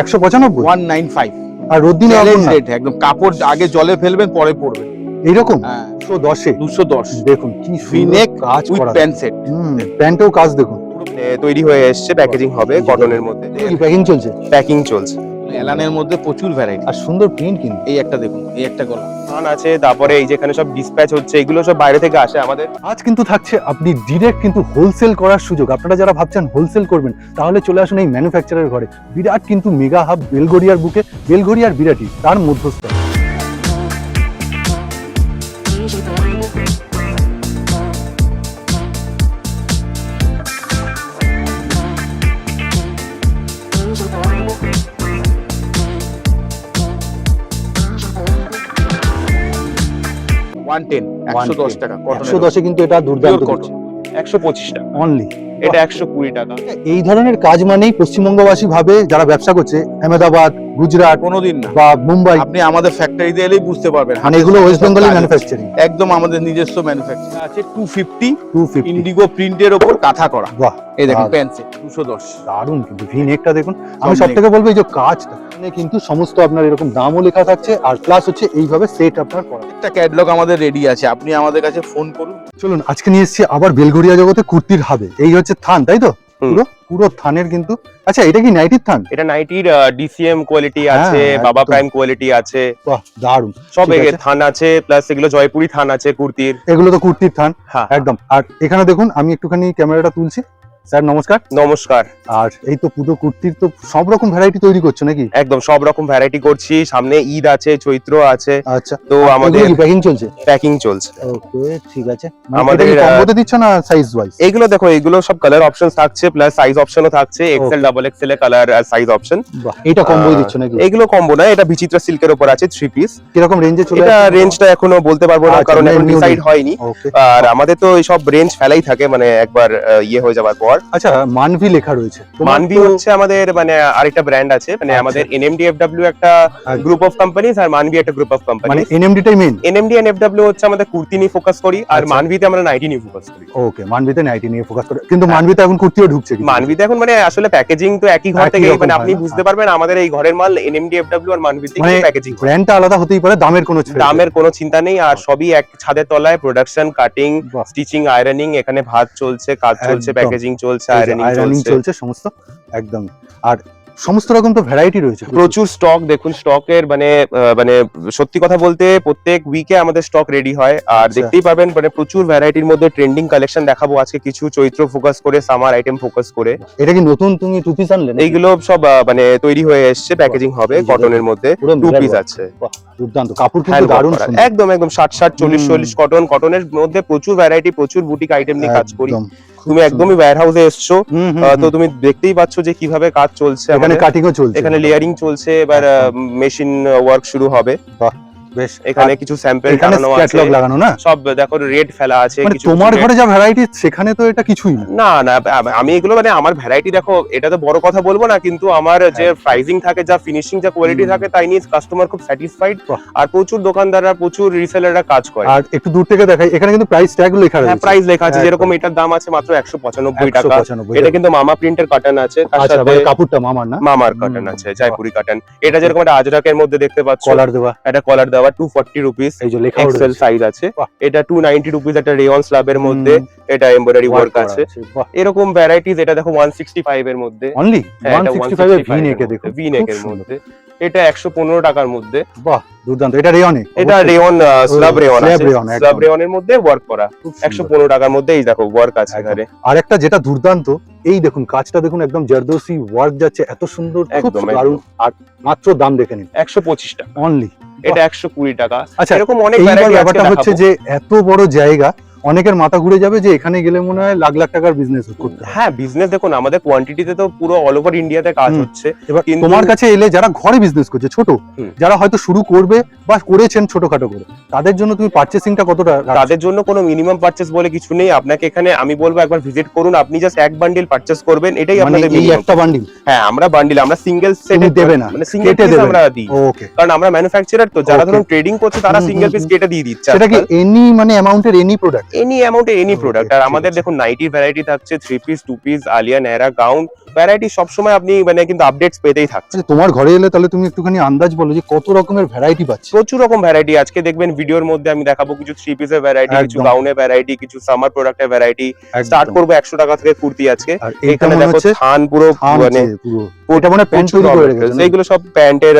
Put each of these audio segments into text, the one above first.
একশো পঁচানব্বই? One nine five. আর রোদ্দিনে একদম। কাপড় আগে জলে ফেলবেন পরে পড়বেন এইরকম? দুশো দশে? দুশো দশ। দেখুন কি কাজ উইথ প্যান্ট সেট প্যান্টেও কাজ দেখুন। তৈরি হয়ে এসছে প্যাকেজিং হবে কটনের মধ্যে। প্যাকিং চলছে? প্যাকিং চলছে। এলানের মধ্যে প্রচুর ভ্যারাইটি আর সুন্দর প্রিন্ট কিন্তু। এই একটা দেখুন এই একটা গলা। থান আছে তারপরে এই যেখানে সব ডিসপ্যাচ হচ্ছে এগুলো সব বাইরে থেকে আসে আমাদের। আজ কিন্তু থাকছে আপনি ডিরেক্ট কিন্তু হোলসেল করার সুযোগ। আপনারা যারা ভাবছেন হোলসেল করবেন তাহলে চলে আসুন এই ম্যানুফ্যাকচারের ঘরে। বিরাট কিন্তু মেগা হাব বেলগড়িয়ার বুকে বেলগড়িয়ার বিরাটি তার মধ্যস্থ। ওয়ান টেন একশো দশ টাকা একশো দশে কিন্তু এটা দুর্দান্ত করছে একশো পঁচিশ টাকা। অনলি এটা একশো কুড়ি টাকা। এই ধরনের কাজ মানেই পশ্চিমবঙ্গবাসী ভাবে যারা ব্যবসা করছে আহমেদাবাদ গুজরাট কোনোদিন না। বা মুম্বাই। আপনি আমাদের ফ্যাক্টরিতে এলেই বুঝতে পারবেন। মানে এগুলো ওয়েস্ট বেঙ্গলি ম্যানুফ্যাকচারিং একদম আমাদের নিজস্ব ম্যানুফ্যাকচার আছে two fifty two fifty indigo প্রিন্টের ওপর কাঁথা করা। বাহ এই দেখুন। প্যান্ট দুশো দশ। দারুণ কিন্তু ভি নেকটা দেখুন। আমি সব থেকে বলব এই যে কাজটা কিন্তু সমস্ত আপনার এরকম দামও লেখা থাকছে আর প্লাস হচ্ছে এইভাবে সেট আপনার করা। একটা ক্যাটলগ আমাদের রেডি আছে। আপনি আমাদের কাছে ফোন করুন। চলুন আজকে নিয়ে এসেছি আবার বেলগড়িয়া জগতে কুর্তির হাবে। এই হচ্ছে থান তাই তো। পুরো পুরো থানের কিন্তু আচ্ছা এটা কি নাইটির থান? এটা নাইটির ডিসিএম কোয়ালিটি আছে হ্যাঁ, বাবা প্রাইম কোয়ালিটি আছে। বাহ দারুণ। সব ঠিক থান আছে প্লাস এগুলো জয়পুরি থান আছে কুর্তির। এগুলো তো কুর্তির থান হ্যাঁ। একদম। আর এখানে দেখুন আমি একটুখানি ক্যামেরাটা তুলছি। স্যার নমস্কার। নমস্কার। আর এই তো পুরো কুর্তির তো সব রকম ভ্যারাইটি তৈরি করছ নাকি? একদম সব রকম ভ্যারাইটি করছি। সামনে ঈদ আছে চৈত্র আছে। আচ্ছা তো আমাদের প্যাকিং চলছে? প্যাকিং চলছে। ওকে ঠিক আছে। আমাদের, আমাদের কম্বোতে দিচ্ছ না সাইজ ওয়াইজ এইগুলো দেখো এগুলো সব কালার অপশন থাকছে প্লাস সাইজ অপশনও থাকছে। এক্সেল ডাবল এক্সেল এর কালার সাইজ অপশন এটা কম্বোই আহ, দিচ্ছ নাকি? এগুলো কম্বো না এটা বিচিত্রা সিল্কের উপর আছে থ্রি পিস কীরকম রেঞ্জে চলে এটা রেঞ্জটা এখনও বলতে পারব না আচ্ছা, কারণ মানে এখন ডিসাইড হয়নি। আর আমাদের তো এইসব রেঞ্জ ফেলাই থাকে মানে একবার ইয়ে হয়ে যাওয়ার পর। আচ্ছা মানভি লেখা রয়েছে তো- হচ্ছে আমাদের মানে আরেকটা ব্র্যান্ড আছে মানে আচ্ছা। আমাদের একটা আচ্ছা। গ্রুপ অফ কোম্পানিজ আর মানবি একটা গ্রুপ অফ মানে কোম্পানি এনএমডিটাই মেন এনএমডি এন্ড এফডব্লিউ হচ্ছে আমাদের কুর্তি নিয়ে ফোকাস করি আর আচ্ছা। মানবিতে আমরা নাইটি নিয়ে ফোকাস করি ওকে মানবিতে নাইটি নিয়ে ফোকাস করে কিন্তু। মানবিতে এখন কুর্তিও ঢুকছে কিছু। মানবিতে এখন মানে আসলে প্যাকেজিং তো একই ঘর থেকে মানে আপনি বুঝতে পারবেন আমাদের এই ঘরের মাল এনএমডি এফডব্লিউ আর মানবিতে মানে প্যাকেজিং ব্র্যান্ডটা আলাদা হতেই পারে দামের কোনো দামের কোনো চিন্তা নেই আর সবই এক ছাদের তলায় প্রোডাকশন কাটিং। স্টিচিং আয়রনিং এখানে ভাত চলছে কাজ চলছে। প্যাকেজিং চলছে আয়রনিং চলছে। সমস্ত একদম। আর সমস্ত রকম তো ভ্যারাইটি রয়েছে প্রচুর। স্টক দেখুন স্টকের মানে মানে সত্যি কথা বলতে প্রত্যেক উইকে আমাদের স্টক রেডি হয়। আর আচ্ছা। দেখতেই পাবেন মানে প্রচুর ভ্যারাইটির মধ্যে ট্রেন্ডিং কালেকশন দেখাবো আজকে। কিছু চৈত্র ফোকাস করে সামার আইটেম ফোকাস করে। এটা কি নতুন তুমি টু পিস আনলে এইগুলো সব মানে তৈরি হয়ে এসছে প্যাকেজিং হবে কটনের মধ্যে। টু পিস আছে। দুর্দান্ত। কাপড় কিন্তু দারুণ একদম একদম ষাট ষাট চল্লিশ হুম। চল্লিশ কটন কটনের মধ্যে প্রচুর ভ্যারাইটি প্রচুর বুটিক আইটেম নিয়ে কাজ করি। তুমি একদমই ওয়্যার হাউসে এসছো। তো তুমি দেখতেই পাচ্ছ যে কীভাবে কাজ চলছে এখানে। কাটিংও চলছে। এখানে লেয়ারিং চলছে এবার মেশিন ওয়ার্ক শুরু হবে। বেশ এখানে কিছু স্যাম্পল টানানো আছে। ক্যাটালগ লাগানো না? সব দেখো রেড ফেলা আছে মানে কিছু তোমার ঘরে যা ভ্যারাইটি সেখানে তো এটা কিছুই না। না আমি এগুলো মানে আমার ভ্যারাইটি দেখো এটা তো বড় কথা বলব না কিন্তু আমার যে। প্রাইসিং থাকে যা ফিনিশিং যা কোয়ালিটি থাকে তাই নিয়ে কাস্টমার খুব স্যাটিসফাইড আর প্রচুর দোকানদাররা প্রচুর রিসেলাররা কাজ করে। আর একটু দূর থেকে দেখাই এখানে কিন্তু প্রাইস ট্যাগ লেখা হ্যাঁ প্রাইস লেখা আছে যেরকম এটার দাম আছে মাত্র একশো পঁচানব্বই টাকা। এটা কিন্তু মামা প্রিন্টের কাটান আছে তার আচ্ছা সাথে মানে কাপড়টা মামার না? মামার কাটান আছে জয়পুরি কাটান এটা যেরকম একটা আজরাকের মধ্যে দেখতে পাচ্ছ কলার দেওয়া। একটা কলার দেওয়া টু ফর্টি রুপিস লেখা এক্সেল সাইজ আছে। এটা টু নাইনটি রুপিস একটা রেয়ন স্ল্যাবের মধ্যে এটা এমব্রয়ডারি ওয়ার্ক আছে। এরকম ভ্যারাইটিস এটা দেখো ওয়ান সিক্সটি ফাইভ এর মধ্যে। অনলি এটা 165 এর ভি নেকের মধ্যে। এটা একশো পনেরো টাকার মধ্যে। বাহ দুর্দান্ত। এটা রেয়নে এটা রেয়ন স্ল্যাব রেয়ন স্ল্যাব রেয়নের মধ্যে ওয়ার্ক করা। একশো পনেরো টাকার মধ্যে এই দেখো ওয়ার্ক আছে এখানে। আর একটা যেটা দুর্দান্ত এই দেখুন কাজটা দেখুন একদম জারদোসি ওয়ার্ক যাচ্ছে এত সুন্দর খুব। দারুণ। আর মাত্র দাম দেখে নিন। একশো পঁচিশ টাকা। অনলি এটা একশো কুড়ি টাকা। আচ্ছা এরকম অনেক ব্যাপারটা হচ্ছে যে এত বড় জায়গা অনেকের মাথা ঘুরে যাবে যে এখানে গেলে মনে হয় লাখ লাখ টাকার বিজনেস করতে হ্যাঁ বিজনেস দেখুন আমাদের কোয়ান্টিটিতে তো পুরো অল ওভার ইন্ডিয়াতে কাজ হচ্ছে এবার তোমার কাছে এলে যারা ঘরে বিজনেস করছে ছোট যারা হয়তো শুরু করবে বা করেছেন ছোটখাটো করে তাদের জন্য তুমি পার্চেসিংটা কতটা তাদের জন্য কোনো মিনিমাম পারচেস বলে কিছু নেই। আপনাকে এখানে আমি বলব একবার ভিজিট করুন। আপনি জাস্ট এক বান্ডিল পারচেস করবেন এটাই মানে আপনাদের এই একটা বান্ডিল হ্যাঁ আমরা বান্ডিল আমরা সিঙ্গেল সেট দেবে না, মানে সিঙ্গেল পিস আমরা দিই। ওকে কারণ আমরা ম্যানুফ্যাকচারার তো যারা ধরুন ট্রেডিং করছে তারা সিঙ্গেল পিস কেটে দিয়ে দিচ্ছে। সেটা কি এনি মানে অ্যামাউন্টের এনি প্রোডাক্ট এনি অ্যামাউন্টে এনি প্রোডাক্ট আর আমাদের দেখুন নাইটি ভ্যারাইটি থাকছে three piece two piece Alia নেরা gown variety সবসময় আপনি মানে কিন্তু আপডেটস পেতেই থাকছে। আচ্ছা তোমার ঘরে এলে তাহলে তুমি একটুখানি আন্দাজ বলো যে কত রকমের ভ্যারাইটি পাচ্ছি। প্রচুর রকম ভ্যারাইটি আজকে দেখবেন ভিডিওর মধ্যে আমি দেখাবো কিছু থ্রি পিসের ভ্যারাইটি কিছু। গাউনের ভ্যারাইটি কিছু সামার প্রোডাক্টের ভ্যারাইটি স্টার্ট করব একশো টাকা থেকে কুর্তি আজকে। এখানে দেখো থান পুরো মানে আছে পুরো মানে প্যান্ট তৈরি করে রেখেছে এইগুলো সব প্যান্টের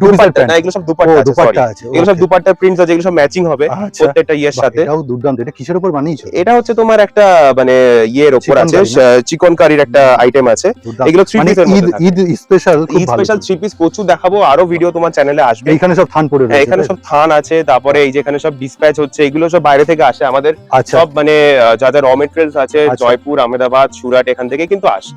two piece এর দুপাট্টা না এগুলো সব দুপাট্টা আছে দুপাট্টা এগুলো সব দুপাট্টা প্রিন্টস আছে এগুলো সব ম্যাচিং হবে প্রত্যেকটা ইয়ের সাথে। এটাও দুর্দান্ত এটা কিসের উপর বানিয়েছো? এটা হচ্ছে তোমার একটা মানে ইয়ের ওপর আছে curry একটা আইটেম আছে। এগুলো থ্রি ঈদ ঈদ স্পেশাল খুব ভালো স্পেশাল থ্রি পিস প্রচুর দেখাবো আরও ভিডিও তোমার চ্যানেলে আসবে। এখানে সব থান পড়ে হ্যাঁ রয়েছে এখানে সব থান আছে তারপরে এই যেখানে সব ডিসপ্যাচ হচ্ছে এগুলো সব বাইরে থেকে আসে। আমাদের আচ্ছা। সব মানে আহ, যা যা র মেটেরিয়ালস আছে আচ্ছা। জয়পুর আহমেদাবাদ সুরাট এখান থেকে কিন্তু আসে।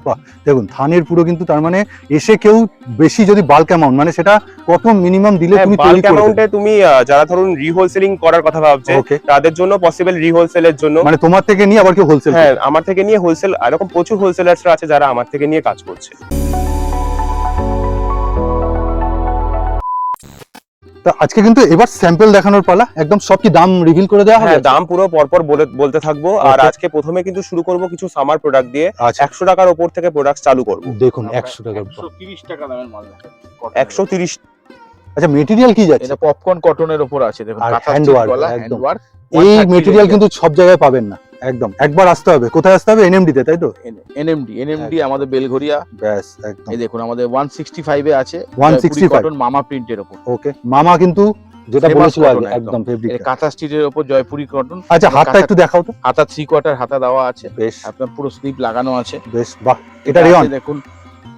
দেখুন থানের পুরো কিন্তু তার মানে এসে কেউ বেশি যদি বাল্ক অ্যামাউন্ট মানে সেটা কত মিনিমাম দিলে হ্যাঁ, তুমি বাল্ক তৈরি করবে অ্যামাউন্টে তুমি যারা ধরুন রিহোলসেলিং করার কথা ভাবছে তাদের জন্য পসিবল রিহোলসেলের জন্য। মানে তোমার থেকে নিয়ে আবার কেউ হোলসেল হ্যাঁ আমার থেকে নিয়ে হোলসেল এরকম প্রচুর হোলসেলার্সরা আছে যারা আমার থেকে নিয়ে কাজ করছে। তা আজকে কিন্তু এবার স্যাম্পল দেখানোর পালা। একদম সব কি দাম রিভিল করে দেওয়া হবে? হ্যাঁ দাম পুরো পরপর বলে বলতে থাকব। আর আজকে প্রথমে কিন্তু শুরু করব কিছু সামার প্রোডাক্ট দিয়ে। আচ্ছা। একশো টাকার ওপর থেকে প্রোডাক্ট চালু করব। দেখুন একশো টাকা একশো তিরিশ টাকা দামের মাল দেখেন। একশো তিরিশ। আচ্ছা মেটেরিয়াল কি যাচ্ছে? এটা পপকর্ন কটনের উপর আছে দেখুন। hand stitch work, একদম। এই মেটেরিয়াল কিন্তু সব জায়গায় পাবেন না। একদম। একবার আসতে হবে। কোথায় আসতে হবে? এনএমডি তে তাই তো? NMD NMD আমাদের বেলঘরিয়া। ব্যাস একদম। এই দেখুন আমাদের 165 এ আছে 165 কটন মামা প্রিন্টের উপর ওকে। মামা কিন্তু যেটা বলেছিল আগে একদম। ফেব্রিক কাঁথা স্টিচের উপর জয়পুরি কটন আচ্ছা হাতটা একটু দেখাও তো। হাতা থ্রি কোয়ার্টার হাতা দেওয়া আছে। বেশ। আপনার পুরো স্লিপ লাগানো আছে। বেশ বাহ এটা রেয়ন দেখুন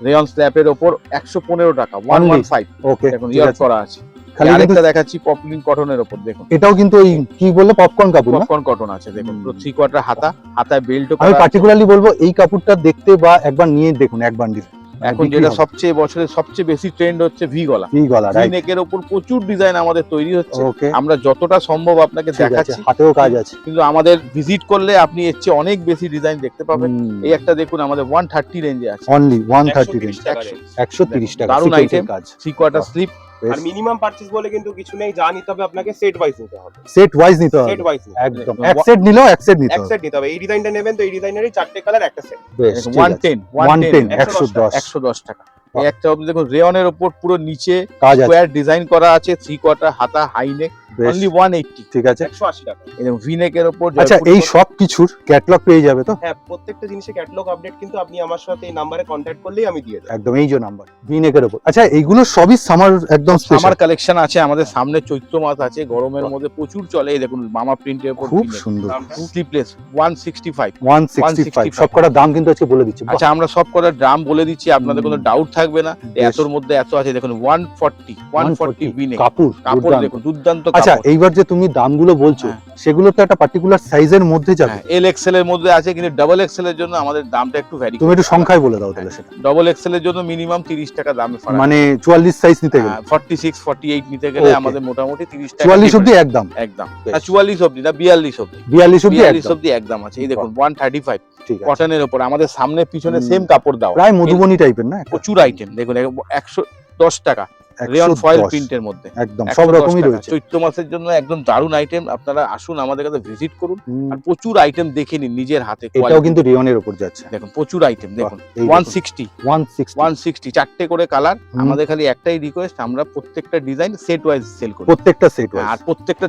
রেয়ন স্ল্যাপের উপর 115 টাকা Only? 115 ওকে দেখুন ইয়ার করা আছে। খালি আরেকটা দেখাচ্ছি পপলিন কটনের উপর দেখুন। এটাও কিন্তু ওই কি বললে পপকর্ন কাপড় পপকর্ন কটন আছে দেখুন পুরো থ্রি কোয়ার্টার হাতা হাতায় বেল্টও আমি পার্টিকুলারলি বলব এই কাপড়টা দেখতে বা একবার নিয়ে দেখুন এক বান্ডিল এখন যেটা সবচেয়ে বছরের সবচেয়ে বেশি ট্রেন্ড হচ্ছে ভি গলা। গলা ভি রাইট নেকের উপর প্রচুর ডিজাইন আমাদের তৈরি হচ্ছে। ওকে আমরা যতটা সম্ভব আপনাকে দেখাচ্ছি। হাতেও কাজ আছে। কিন্তু আমাদের ভিজিট করলে আপনি এর চেয়ে অনেক বেশি ডিজাইন দেখতে পাবেন। এই একটা দেখুন আমাদের ওয়ান থার্টি রেঞ্জে আছে। অনলি ওয়ান থার্টি 130 রেঞ্জ টাকা একশো। range। একশো তিরিশ টাকা দারুণ sequence এর item। কাজ। থ্রি কোয়ার্টার স্লিপ আর মিনিমাম পারচেজ বলে কিন্তু কিছু নেই যা নিতে হবে আপনাকে সেট ওয়াইজ নিতে হবে। সেট ওয়াইজ নিতে হবে। সেট ওয়াইজ একদম। এক সেট নিলেও এক সেট নিতে এক সেট নিতে হবে। এই ডিজাইনটা নেবেন তো এই ডিজাইনেরই চারটে কালার একটা সেট বেশ ঠিক ওয়ান আছে। টেন ওয়ান টেন 110, একশো দশ একশো দশ টাকা। এই একটা দেখুন রেয়নের ওপর পুরো নিচে কাজ স্কোয়ার ডিজাইন করা আছে থ্রি কোয়ার্টার হাতা high neck only one eighty ঠিক আছে। একশো আশি টাকা। এই দেখুন ভি নেকের আচ্ছা এই সব কিছুর ক্যাটলগ পেয়ে যাবে তো? হ্যাঁ প্রত্যেকটা জিনিসের ক্যাটালগ আপডেট কিন্তু আপনি আমার সাথে এই নাম্বারে কন্ট্যাক্ট করলেই আমি দিয়ে দেবো। একদম এই যে নাম্বার ভিনেকের উপর আচ্ছা এইগুলো সবই সামার একদম স্পেশাল আমার কালেকশন আছে আমাদের সামনে চৈত্র মাস আছে গরমের মধ্যে প্রচুর চলে এই দেখুন মামা প্রিন্টের উপর খুব সুন্দর। Sleeveless one sixty five one sixty five 165 সব কটার দাম কিন্তু আজকে বলে দিচ্ছি আচ্ছা আমরা সব কটা ড্রাম বলে দিচ্ছি আপনাদের কোনো ডাউট থাকবে না। এতর মধ্যে এত আছে দেখুন ওয়ান ফর্টি ওয়ান ফর্টি 140 বিনে কাপড় কাপড়। দেখুন দুর্দান্ত আচ্ছা এইবার যে তুমি দামগুলো বলছো হ্যাঁ। সেগুলো তো একটা পার্টিকুলার সাইজের মধ্যে যাবে। এল এক্সেল এর মধ্যে আছে কিন্তু ডাবল এক্সেল এর জন্য আমাদের দামটা একটু ভ্যারি তুমি একটু সংখ্যায় বলে দাও তাহলে সেটা। ডবল এক্সেল এর জন্য মিনিমাম তিরিশ টাকা দামে ফারাক মানে চুয়াল্লিশ সাইজ নিতে গেলে। ফর্টি সিক্স ফর্টি এইট নিতে গেলে আমাদের মোটামুটি তিরিশ টাকা চুয়াল্লিশ difference। অব্দি একদম। একদম। বেশ। না চুয়াল্লিশ অব্দি না বিয়াল্লিশ অব্দি বিয়াল্লিশ অব্দি বিয়াল্লিশ একদম। অব্দি একদম আছে। এই দেখুন ওয়ান থার্টি ফাইভ ঠিক আছে। কটনের ওপর আমাদের সামনে পিছনে সেম কাপড় দাও। প্রায় মধুবনী টাইপের না? একটা? প্রচুর আইটেম দেখুন একশো দশ টাকা। 110 রেয়ন ফয়েল প্রিন্টের মধ্যে। একদম 110 সব রকমই। রয়েছে। চৈত্র মাসের জন্য একদম দারুণ আইটেম আপনারা আসুন আমাদের কাছে ভিজিট করুন। আর প্রচুর আইটেম দেখে নিন নিজের হাতে এটাও কিন্তু রিয়নের উপর যাচ্ছে। দেখুন প্রচুর আইটেম দেখুন এই ওয়ান দেখুন, সিক্সটি 160 ওয়ান চারটে করে কালার আমাদের খালি একটাই রিকোয়েস্ট আমরা প্রত্যেকটা ডিজাইন সেট ওয়াইজ সেল করি। প্রত্যেকটা সেট আর প্রত্যেকটা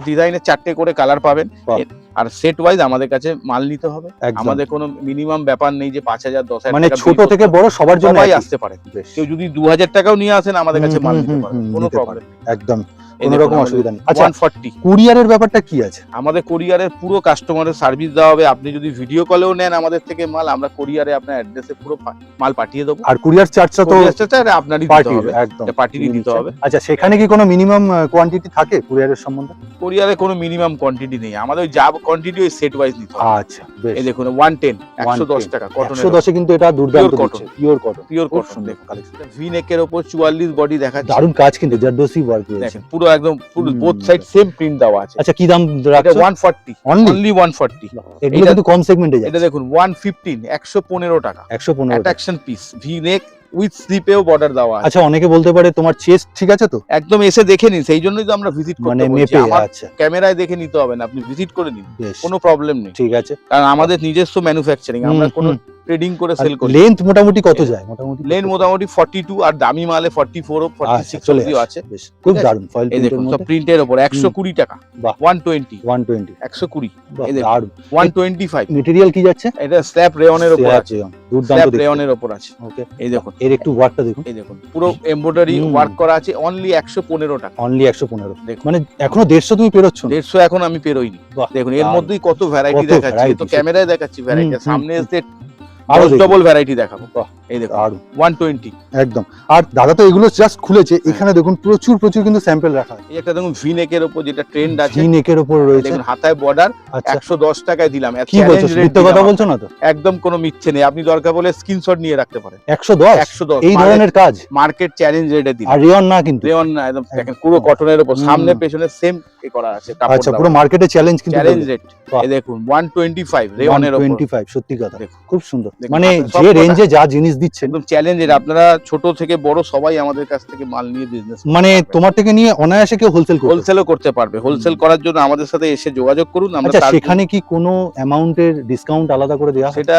চারটে করে কালার পাবেন। আর সেট ওয়াইজ আমাদের কাছে মাল নিতে হবে। আমাদের কোনো মিনিমাম ব্যাপার নেই যে পাঁচ হাজার দশ হাজার মানে ছোট থেকে বড় সবার জন্য আসতে পারে। কেউ যদি দু হাজার টাকাও নিয়ে আসেন আমাদের কাছে মাল নিতে কোনো প্রবলেম একদম। কোনো রকম অসুবিধা নেই। আচ্ছা ওয়ান ফর্টি কুরিয়ারের ব্যাপারটা কি আছে? আমাদের কোরিয়ারের পুরো কাস্টমারের সার্ভিস দেওয়া হবে। আপনি যদি ভিডিও কলেও নেন আমাদের থেকে মাল আমরা কোরিয়ারে আপনার অ্যাড্রেসে পুরো মাল পাঠিয়ে দেবো। আর কুরিয়ার চার্জটা তো চার্জটা আপনারই দিতে হবে। একদম। পার্টিরই দিতে হবে। আচ্ছা সেখানে কি কোনো মিনিমাম কোয়ান্টিটি থাকে কুরিয়ারের সম্বন্ধে? কোরিয়ারে কোনো মিনিমাম কোয়ান্টিটি নেই। আমাদের যা কোয়ান্টিটি ওই সেট ওয়াইজ নিতে হবে। আচ্ছা বেশ। এই দেখুন ওয়ান টেন একশো দশ 110 টাকা কটনের দশে কিন্তু এটা দুর্দান্ত দিচ্ছে। পিওর কটন পিওর কটন দেখুন। কালেকশন ভি নেকের ওপর চুয়াল্লিশ বডি দেখাচ্ছে। দারুণ কাজ কিন্তু জারদোসি ওয়ার্ক রয়েছে। পুরো একদম বোথ সাইড সেম প্রিন্ট দেওয়া আছে। আচ্ছা কি দাম রাখছো? One forty only only one forty এগুলো এটা- কিন্তু কম সেগমেন্টে এটা দেখুন ওয়ান ফিফটিন একশো পনেরো টাকা। একশো পনেরো attraction piece V neck with স্লিপেও border দেওয়া আছে। আচ্ছা অনেকে বলতে পারে তোমার চেস্ট ঠিক আছে তো? একদম এসে দেখে নিন সেই জন্যই তো আমরা ভিজিট মানে করতে মেপে আচ্ছা। ক্যামেরায় দেখে নিতে হবে না আপনি ভিজিট করে নিন। কোনো প্রবলেম নেই। ঠিক আছে। কারণ আমাদের নিজস্ব ম্যানুফ্যাকচারিং আমরা কোনো ট্রেডিং করে সেল করি। লেন্থ মোটামুটি কত যায়? মোটামুটি লেন মোটামুটি 42 আর দামি মালে 44 ও আচ্ছা 46 চলে আছে। খুব দারুণ ফয়েল এই দেখুন সব প্রিন্টের উপর 120 টাকা। বাহ। 120 120 120 এই দেখুন। 125 মেটেরিয়াল কি যাচ্ছে? এটা স্ল্যাব রেয়নের উপর আছে। দুর্দান্ত স্ল্যাব রেয়নের উপর আছে। ওকে এই দেখুন। এর একটু ওয়ার্কটা দেখুন। এই দেখুন পুরো এমব্রয়ডারি ওয়ার্ক করা আছে অনলি 115 টাকা। অনলি একশো পনেরো। দেখুন। মানে এখনও দেড়শো তুমি পেরোচ্ছ না? 150 এখন আমি পেরোইনি। দেখুন এর মধ্যেই কত ভ্যারাইটি দেখাচ্ছি। তো ক্যামেরায় দেখাচ্ছি ভ্যারাইটি সামনে এসে আরও ডবল ভ্যারাইটি দেখাবো। এই দারুণ। 120 একদম। আর দাদা তো এগুলো জাস্ট খুলেছে এখানে দেখুন প্রচুর প্রচুর কিন্তু স্যাম্পল রাখা আছে। এই একটা দেখুন ভি নেকের উপর যেটা ট্রেন্ড আছে। ভি নেকের উপর রয়েছে। দেখুন হাতায় বর্ডার আচ্ছা। 110 টাকায় দিলাম। কি বলছো কথা বলছো না তো? একদম কোনো মিথ্যে নেই। আপনি দরকার বলে স্ক্রিনশট নিয়ে রাখতে পারেন। একশো দশ? 110 এই ধরনের কাজ? মার্কেট চ্যালেঞ্জ রেটে দিলাম। আর রিয়ন না কিন্তু। রেয়ন না একদম। দেখেন পুরো কটনের উপর সামনে পেছনে সেম এ করা আছে আচ্ছা পুরো মার্কেটে চ্যালেঞ্জ কিন্তু চ্যালেঞ্জ রেট। এই দেখুন 125 রেয়নের উপর 125 সত্যি কথা। খুব সুন্দর। মানে যে রেঞ্জে যা জিনিস দিচ্ছে একদম চ্যালেঞ্জের আপনারা ছোট থেকে বড় সবাই আমাদের কাছ থেকে মাল নিয়ে বিজনেস মানে তোমার থেকে নিয়ে অনায়াসে কেউ হোলসেল হোলসেলও করতে পারবে। হোলসেল করার জন্য আমাদের সাথে এসে যোগাযোগ করুন আমরা আচ্ছা, সেখানে কি কোনো অ্যামাউন্টের ডিসকাউন্ট আলাদা করে দেওয়া সেটা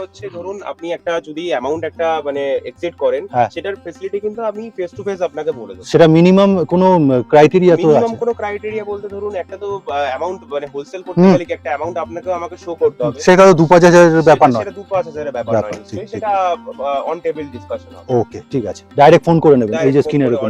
হচ্ছে ধরুন আপনি একটা যদি অ্যামাউন্ট একটা মানে এক্সিট করেন হ্যাঁ। সেটার ফ্যাসিলিটি কিন্তু আমি ফেস টু ফেস আপনাকে বলে দেব। সেটা মিনিমাম কোনো ক্রাইটেরিয়া তো আছে? মিনিমাম কোনো ক্রাইটেরিয়া বলতে ধরুন একটা তো অ্যামাউন্ট মানে হোলসেল করতে গেলে একটা অ্যামাউন্ট আপনাকে আমাকে শো করতে হবে? সেটা তো ব্যাপার নয়। সেটা প্রসেসের ব্যাপার নয়। সেটা অন টেবিল ডিসকাশন হবে। ওকে ঠিক আছে। ডাইরেক্ট ফোন করে নেবেন এই যে স্ক্রিনের উপর